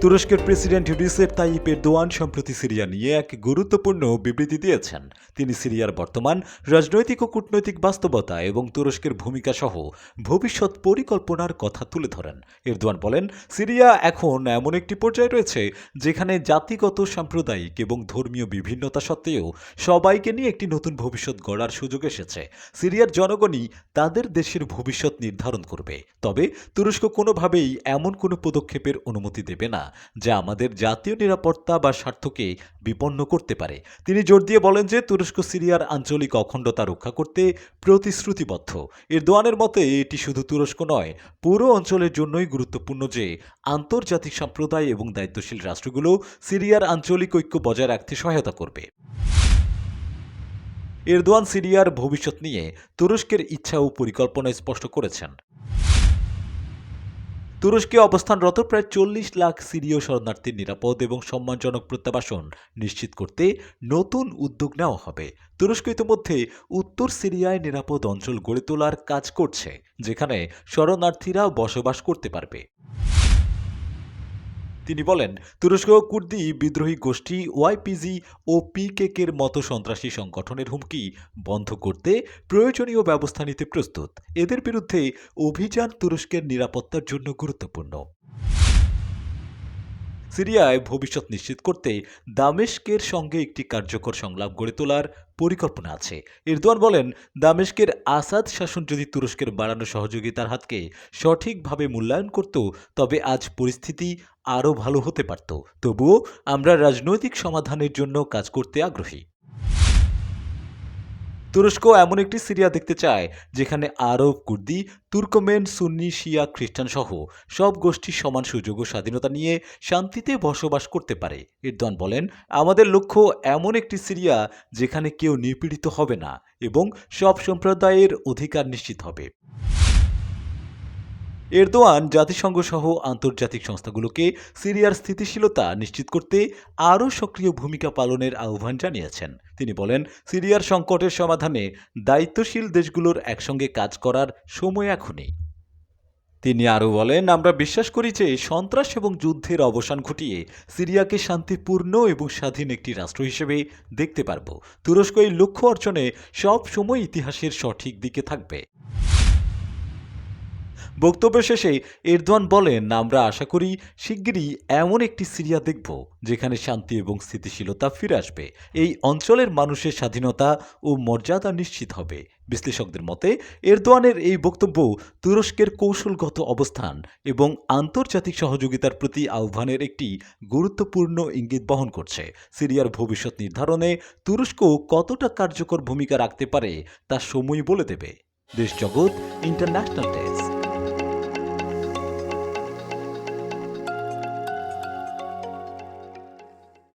তুরস্কের president Recep Tayyip Erdogan সম্প্রতি Syria নিয়ে এক গুরুত্বপূর্ণ বিবৃতি দিয়েছেন। তিনি সিরিয়ার বর্তমান রাজনৈতিক ও কূটনৈতিক বাস্তবতা এবং তুরস্কের ভূমিকা সহ ভবিষ্যৎ পরিকল্পনার কথা তুলে ধরেন। এরদোয়ান বলেন, সিরিয়া এখন এমন একটি পর্যায়ে রয়েছে যেখানে জাতিগত, সাম্প্রদায়িক এবং ধর্মীয় বিভিন্নতা সত্ত্বেও সবাইকে নিয়ে একটি নতুন ভবিষ্যৎ গড়ার সুযোগ এসেছে। সিরিয়ার জনগণই তাদের দেশের ভবিষ্যৎ নির্ধারণ করবে। তবে তুরস্ক কোনোভাবেই এমন কোনো পদক্ষেপের অনুমতি দেবে না। যা আমাদের জাতীয় নিরাপত্তা বা স্বার্থকে বিপন্ন করতে পারে। তিনি জোর দিয়ে বলেন যে, তুরস্ক, সিরিয়ার আঞ্চলিক অখণ্ডতা রক্ষা করতে প্রতিশ্রুতিবদ্ধ। এর দোয়ানের মতে, এটি শুধু তুরস্ক নয়, পুরো অঞ্চলের জন্যই গুরুত্বপূর্ণ যে, আন্তর্জাতিক সম্প্রদায় এবং দায়িত্বশীল রাষ্ট্রগুলো সিরিয়ার আঞ্চলিক ঐক্য বজায় রাখতে সহায়তা করবে। এরদোয়ান সিরিয়ার ভবিষ্যৎ নিয়ে তুরস্কের ইচ্ছা ও পরিকল্পনা স্পষ্ট করেছেন। তুরস্কে অবস্থানরত প্রায় চল্লিশ লাখ সিরীয় শরণার্থীর নিরাপদ এবং সম্মানজনক প্রত্যাবাসন নিশ্চিত করতে নতুন উদ্যোগ নেওয়া হবে। তুরস্ক ইতিমধ্যে উত্তর সিরিয়ায় নিরাপদ অঞ্চল গড়ে তোলার কাজ করছে, যেখানে শরণার্থীরা বসবাস করতে পারবে। তিনি বলেন, তুরস্ক, কুর্দি বিদ্রোহী গোষ্ঠী ওয়াইপিজি ও পিকেকের মতো সন্ত্রাসী সংগঠনের হুমকি বন্ধ করতে প্রয়োজনীয় ব্যবস্থা নিতে প্রস্তুত। এদের বিরুদ্ধে অভিযান তুরস্কের নিরাপত্তার জন্য গুরুত্বপূর্ণ। সিরিয়ায় ভবিষ্যৎ নিশ্চিত করতে দামেস্কের সঙ্গে একটি কার্যকর সংলাপ গড়ে তোলার পরিকল্পনা আছে। ইরদোয়ান বলেন, দামেস্কের আসাদ শাসন যদি তুরস্কের বাড়ানো সহযোগিতার হাতকে সঠিকভাবে মূল্যায়ন করত, তবে আজ পরিস্থিতি আরও ভালো হতে পারত। তবুও আমরা রাজনৈতিক সমাধানের জন্য কাজ করতে আগ্রহী। তুরস্ক এমন একটি সিরিয়া দেখতে চায়, যেখানে আরব, কুর্দি, তুর্কমেন, সুন্নি, শিয়া, খ্রিস্টান সহ সব গোষ্ঠীর সমান সুযোগ ও স্বাধীনতা নিয়ে শান্তিতে বসবাস করতে পারে। ইরদান বলেন, আমাদের লক্ষ্য এমন একটি সিরিয়া যেখানে কেউ নিপীড়িত হবে না এবং সব সম্প্রদায়ের অধিকার নিশ্চিত হবে। এরদোয়ান জাতিসংঘ সহ আন্তর্জাতিক সংস্থাগুলোকে সিরিয়ার স্থিতিশীলতা নিশ্চিত করতে আরও সক্রিয় ভূমিকা পালনের আহ্বান জানিয়েছেন। তিনি বলেন, সিরিয়ার সংকটের সমাধানে দায়িত্বশীল দেশগুলোর একসঙ্গে কাজ করার সময় এখনই। তিনি আরও বলেন, আমরা বিশ্বাস করি যে সন্ত্রাস এবং যুদ্ধের অবসান ঘটিয়ে সিরিয়াকে শান্তিপূর্ণ এবং স্বাধীন একটি রাষ্ট্র হিসেবে দেখতে পারব। তুরস্ক এই লক্ষ্য অর্জনে সব সময় ইতিহাসের সঠিক দিকে থাকবে। বক্তব্য শেষে এরদোয়ান বলেন, আমরা আশা করি শিগগিরই এমন একটি সিরিয়া দেখব, যেখানে শান্তি এবং স্থিতিশীলতা ফিরে আসবে। এই অঞ্চলের মানুষের স্বাধীনতা ও মর্যাদা নিশ্চিত হবে। বিশ্লেষকদের মতে, এরদোয়ানের এই বক্তব্য তুরস্কের কৌশলগত অবস্থান এবং আন্তর্জাতিক সহযোগিতার প্রতি আহ্বানের একটি গুরুত্বপূর্ণ ইঙ্গিত বহন করছে। সিরিয়ার ভবিষ্যৎ নির্ধারণে তুরস্ক কতটা কার্যকর ভূমিকা রাখতে পারে, তা সময় বলে দেবে। দেশ জগৎ ইন্টারন্যাশনাল ডেস্ক